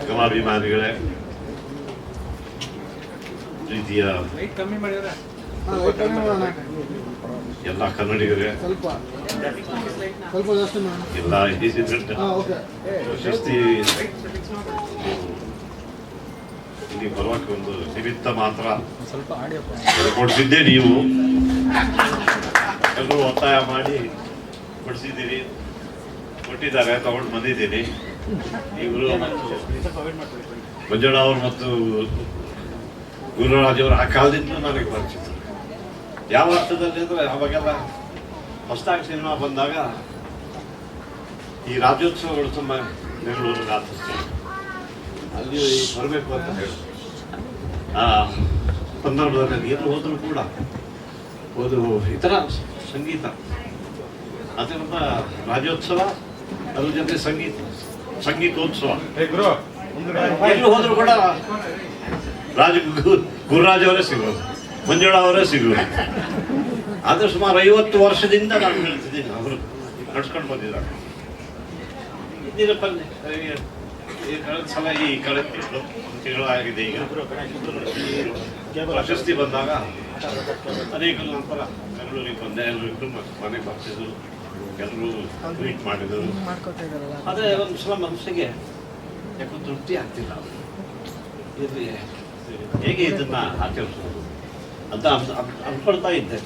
ಸಿನಿಮಾಭಿಮಾನಿಗಳೇ ಪ್ರೀತಿಯ ಎಲ್ಲ ಕನ್ನಡಿಗರೇ. ಎಲ್ಲ ಪ್ರಶಸ್ತಿ ಇಲ್ಲಿ ಬರುವಕ್ಕೆ ಒಂದು ನಿಮಿತ್ತ ಮಾತ್ರ. ಕೊಡಿಸಿದ್ದೆ ನೀವು. ಎಲ್ಲರೂ ಒತ್ತಾಯ ಮಾಡಿ ಕೊಡಿಸಿದ್ದೀರಿ. ಕೊಟ್ಟಿದ್ದಾರೆ ತಗೊಂಡು ಬಂದಿದ್ದೀನಿ. ಇವರು ಅವರು ಮತ್ತು ಗುರುರಾಜ್ ಅವರು ಆ ಕಾಲದಿಂದ ನನಗೆ ಪರಿಚಿತ ಯಾವ ಅರ್ಥದಲ್ಲಿ ಅಂದರೆ ಅವಾಗೆಲ್ಲ ಹೊಸದಾಗಿ ಸಿನಿಮಾ ಬಂದಾಗ ಈ ರಾಜ್ಯೋತ್ಸವಗಳು ತುಂಬ ಬೆಂಗಳೂರಿಗೆ ಆಚರಿಸ್ತಾರೆ ಅಲ್ಲಿ ಬರಬೇಕು ಅಂತ ಹೇಳಿ. ಆ ಸಂದರ್ಭದಲ್ಲಿ ಎಲ್ಲಿ ಹೋದರೂ ಕೂಡ ಒಂದು ಇತರ ಸಂಗೀತ. ಅದರಿಂದ ರಾಜ್ಯೋತ್ಸವ, ಅದ್ರ ಜೊತೆ ಸಂಗೀತ. ಸಂಗೀತೋತ್ಸವ ಎಲ್ಲಿ ಹೋದ್ರು ಕೂಡ ರಾಜ ಗುರುರಾಜ್ ಅವರೇ ಸಿಗೋದು ಮಂಜುಳ ಅವರೇ ಸಿಗೋದು ಆದ್ರೆ ಸುಮಾರು ಐವತ್ತು ವರ್ಷದಿಂದ ನಾನು ಹೇಳ್ತಿದ್ದೀನಿ ಅವರು ನಡ್ಸ್ಕೊಂಡು ಬಂದಿದ್ದಾರೆ. ಇಂದಿನ ಕಳೆದ ಸಲ ಈ ಕಳೆದ ತಿಂಗಳು ಒಂದು ತಿಂಗಳಾಗಿದೆ ಈಗ. ಪ್ರಶಸ್ತಿ ಬಂದಾಗ ಅನೇಕ ನಂತರ ಬೆಂಗಳೂರಿಗೆ ಬಂದೆ ಎಲ್ಲರೂ ಮನೆಗೆ ಬರ್ತಿದ್ರು. ಎಲ್ಲರೂ ಮಾಡಿದರು. ಆದರೆ ಒಂದು ಸಲ ಮನಸ್ಸಿಗೆ ಯಾಕೋ ತೃಪ್ತಿ ಆಗ್ತಿಲ್ಲ. ಇದು ಹೇಗೆ ಇದನ್ನ ಆಚರಿಸೋದು ಅಂತ ಅನ್- ಅನ್- ಅನ್ಕೊಳ್ತಾ ಇದ್ದೆ.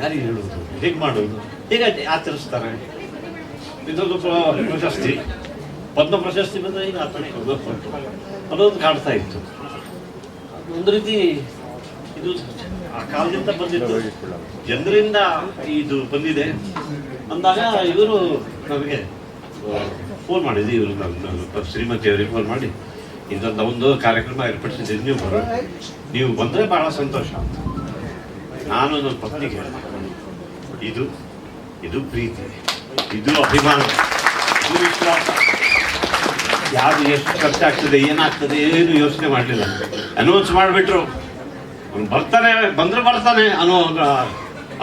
ಯಾರಿಗೆ ಹೇಳುವುದು? ಹೇಗೆ ಮಾಡುವುದು? ಹೇಗೆ ಆಚರಿಸ್ತಾರೆ? ಇದೊಂದು ಪ್ರಶಸ್ತಿ. ಪದ್ಮ ಪ್ರಶಸ್ತಿ ಬಂದರೆ ಈಗ ಆತನೇ ಅನ್ನೋದು ಕಾಡ್ತಾ ಇತ್ತು. ಒಂದು ರೀತಿ ಇದು ಆ ಕಾಲದಿಂದ ಬಂದಿತ್ತು ಜನರಿಂದ ಇದು ಬಂದಿದೆ. ಅಂದಾಗ ಇವರು ನಮಗೆ ಫೋನ್ ಮಾಡಿದ್ವಿ ಇವರು ನಮ್ಮ ಶ್ರೀಮತಿ ಅವರಿಗೆ ಫೋನ್ ಮಾಡಿ ಇಂಥದ್ದು ಒಂದು ಕಾರ್ಯಕ್ರಮ ಏರ್ಪಡಿಸಿದ್ದೀನಿ ನೀವು ಬರೋ, ನೀವು ಬಂದರೆ ಬಹಳ ಸಂತೋಷ ನಾನು ನನ್ನ ಪತ್ನಿಗೆ ಹೇಳಿದೆ ಇದು ಇದು ಪ್ರೀತಿ, ಇದು ಅಭಿಮಾನ, ಇದು ವಿಶ್ವಾಸ. ಯಾವುದು ಎಷ್ಟು ಖರ್ಚಾಗ್ತದೆ, ಏನಾಗ್ತದೆ, ಏನು ಯೋಚನೆ ಮಾಡಲಿಲ್ಲ. ಅನೌನ್ಸ್ ಮಾಡಿಬಿಟ್ರು. ಅವ್ನು ಬರ್ತಾನೆ, ಬಂದರೆ ಬರ್ತಾನೆ ಅನ್ನೋ,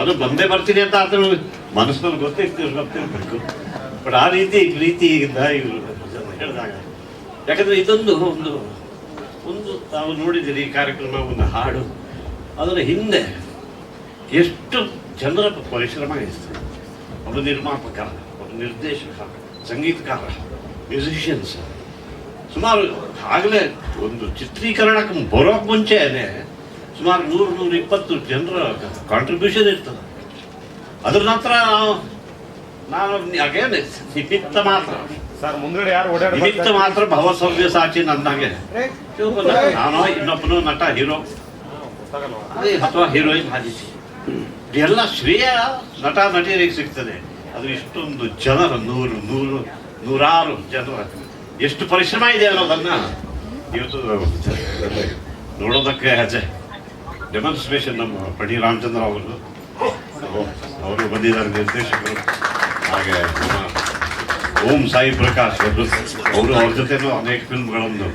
ಅದು ಬಂದೇ ಬರ್ತೀನಿ ಅಂತ ಆತನು. ಮನಸ್ಸಿನಲ್ಲಿ ಗೊತ್ತಿರ್ತೀವಿ ಗೊತ್ತಿರ್ಬೇಕು ಬಟ್ ಆ ರೀತಿ ಪ್ರೀತಿಯಿಂದ ಇವರು ಹೇಳಿದಾಗ. ಯಾಕಂದ್ರೆ ಇದೊಂದು ಒಂದು ಒಂದು ತಾವು ನೋಡಿದ್ದೀರಿ ಈ ಕಾರ್ಯಕ್ರಮ ಒಂದು ಹಾಡು. ಅದರ ಹಿಂದೆ ಎಷ್ಟು ಜನರ ಪರಿಶ್ರಮ ಇರ್ತದೆ ಒಬ್ಬ ನಿರ್ಮಾಪಕ, ಒಬ್ಬ ನಿರ್ದೇಶಕ, ಸಂಗೀತಕಾರ ಮ್ಯೂಸಿಷಿಯನ್ಸ್ ಸುಮಾರು ಆಗಲೇ ಒಂದು ಚಿತ್ರೀಕರಣಕ್ಕೆ ಬರೋಕ್ಕೆ ಮುಂಚೆನೆ ಸುಮಾರು ನೂರು, ನೂರ ಇಪ್ಪತ್ತು ಜನರ ಕಾಂಟ್ರಿಬ್ಯೂಷನ್ ಇರ್ತದೆ. ಅದ್ರ ನಂತರ ನಾವು ನಾನು ಅಗೇನ್ ನಿಮಿತ್ತ ಮಾತ್ರ. ಸರ್ ಮುಂದ್ಗಡೆ ಯಾರು ನಿಮಿತ್ತ ಮಾತ್ರ ಭವಸವ್ಯ ಸಾಚಿ ನನ್ನಾಗೆ ನಾನು ಇನ್ನೊಬ್ಬನು ನಟ ಹೀರೋ. ಅಥವಾ ಹೀರೋಯಿನ್ ಹಾದಿಸಿ ಎಲ್ಲ ಶ್ರೇಯ ನಟ ನಟಿಯರಿಗೆ ಸಿಗ್ತದೆ. ಅದು ಇಷ್ಟೊಂದು ಜನರು ನೂರು ನೂರು ನೂರಾರು ಜನರ ಎಷ್ಟು ಪರಿಶ್ರಮ ಇದೆ ಅನ್ನೋದನ್ನ ಇವತ್ತು ನೋಡೋದಕ್ಕೆ ಹೆಜ್ಜೆ ಡೆಮಾನ್ಸ್ಟ್ರೇಷನ್ ನಮ್ಮ ಪಡಿ ರಾಮಚಂದ್ರ ಅವರು. ಅವರು ಬಂದಿದ್ದಾರೆ ನಿರ್ದೇಶಕರು. ಹಾಗೆ ಓಂ ಸಾಯಿ ಪ್ರಕಾಶ್ ಅವರು ಅವರು ಅವ್ರ ಜೊತೆನೂ ಅನೇಕ ಫಿಲ್ಮ್ಗಳನ್ನು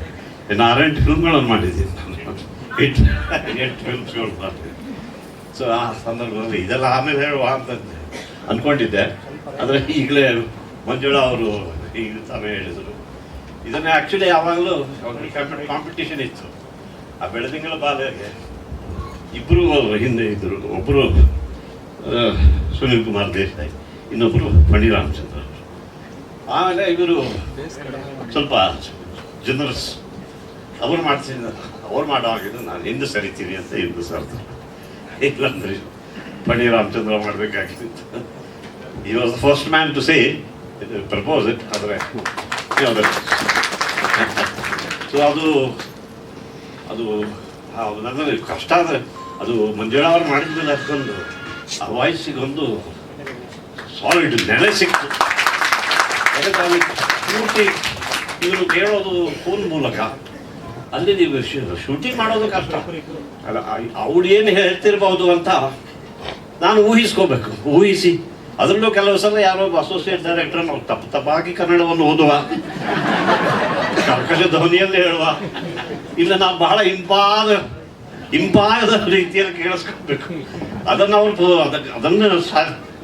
ಆರೆಂಟು ಫಿಲ್ಮ್ಗಳನ್ನು ಮಾಡಿದ್ದೀನಿ ಎಂಟು ಎಂಟು ಫಿಲ್ಮ್ಸ್ಗಳು ಮಾಡ್ತೀನಿ ಸೊ ಆ ಸಂದರ್ಭದಲ್ಲಿ ಇದೆಲ್ಲ ಆಮೇಲೆ ಹೇಳುವ ಅಂತ ಅಂದ್ಕೊಂಡಿದ್ದೆ ಆದರೆ ಈಗಲೇ ಮಂಜುಳಾ ಅವರು ಈಗ ತಾವೇ ಹೇಳಿದರು. ಇದನ್ನೇ ಆ್ಯಕ್ಚುಲಿ ಯಾವಾಗಲೂ ಕಾಂಪಿಟೇಷನ್ ಇತ್ತು. ಆ ಬೆಳದಿಂಗಳ ಬಾಲೆಗೆ ಇಬ್ಬರು ಹಿಂದೆ ಇದ್ದರು ಒಬ್ಬರು ಸುನಿಲ್ ಕುಮಾರ್ ದೇಸಾಯಿ ಇನ್ನೊಬ್ಬರು ಪಂಡಿ ರಾಮಚಂದ್ರ ಆಮೇಲೆ ಇವರು ಸ್ವಲ್ಪ ಜನರಸ್ ಅವ್ರು ಮಾಡ್ತೀನಿ ಅವ್ರು ಮಾಡೋ ಹಾಗಿದ್ರೆ ನಾನು ಹಿಂದೆ ಸರಿತೀನಿ ಅಂತ ಇದ್ದು ಸರ್ತಾರೆ. ಇಲ್ಲಂದ್ರೆ ಪಂಡಿ ರಾಮಚಂದ್ರ ಮಾಡಬೇಕಾಗಿತ್ತು. ಈ was first man to say propose it ಆದರೆ ಸೊ ಅದು ಅದು ಕಷ್ಟ ಆದರೆ ಅದು ಮಂಜುಳಾ ಅವ್ರು ಮಾಡಿದ್ಮೇಲೆ ಅದಕ್ಕೊಂದು ಆ ವಾಯ್ಸಿಗೆ ಒಂದು ಸಾಲಿಡ್ ನೆಲೆ ಸಿಕ್ತು. ಅದಕ್ಕಾಗಿ ಪೂರ್ತಿ ಇವರು ಕೇಳೋದು ಫೋನ್ ಮೂಲಕ. ಅಲ್ಲಿ ನೀವು ಶೂಟಿಂಗ್ ಮಾಡೋದು ಕಷ್ಟ. ಅಲ್ಲ ಅವಳು ಏನು ಹೇಳ್ತಿರ್ಬೋದು ಅಂತ ನಾನು ಊಹಿಸ್ಕೋಬೇಕು. ಊಹಿಸಿ. ಅದರಲ್ಲೂ ಕೆಲವು ಸಲ ಯಾರೋ ಅಸೋಸಿಯೇಟ್ ಡೈರೆಕ್ಟರ್ ನಾವು ತಪ್ಪು ತಪ್ಪಾಗಿ ಕನ್ನಡವನ್ನು ಓದುವ, ಕರ್ಕಶ ಧ್ವನಿಯಲ್ಲಿ ಹೇಳುವ. ಇಲ್ಲ ನಾವು ಬಹಳ ಇಂಪಾದ ಇಂಪಾದ ರೀತಿಯಲ್ಲಿ ಕೇಳಿಸ್ಕೊಬೇಕು ಅದನ್ನು ಅವರು ಅದಕ್ಕೆ ಅದನ್ನು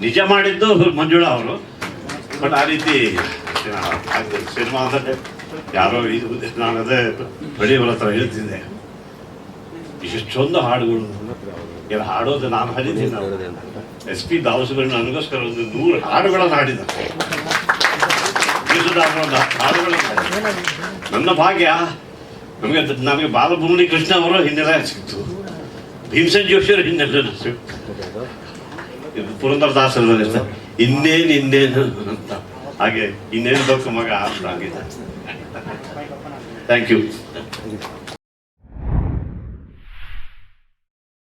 ನಿಜ ಮಾಡಿದ್ದು ಮಂಜುಳಾ ಅವರು. ಬಟ್ ಆ ರೀತಿ ಸಿನಿಮಾದಲ್ಲಿ ಯಾರೋ ಇದು ನಾನು ಅದೇ ಬಡಿಯವರ ಹತ್ರ ಹೇಳ್ತಿದ್ದೆ. ಇಷ್ಟೊಂದು ಹಾಡುಗಳು ಏನು ಹಾಡೋದು ನಾನು ಹಾಡಿದ್ದೀನಿ ಎಸ್ ಪಿ ದಾವಸುಬ್ರಹ್ಮಣ್ಯ ನನಗೋಸ್ಕರ ಒಂದು ನೂರು ಹಾಡುಗಳನ್ನು ಹಾಡಿದ್ದಾರೆ. ನನ್ನ ಭಾಗ್ಯ, ನಮಗೆ ನಮಗೆ ಬಾಲಭೂಮಿ ಕೃಷ್ಣ ಅವರು ಹಿನ್ನೆಲೆ ಸಿಕ್ತು ಭೀಮಸೇನ್ ಜೋಶಿಯವರ ಸಿಕ್ತು ಇದು ಪುರಂದರದಾಸರ ಇನ್ನೇನು ಇನ್ನೇನು ಅಂತ ಹಾಗೆ ಇನ್ನೇನು ಬೇಕು ಮಗ ಅಂತ ಥ್ಯಾಂಕ್ ಯು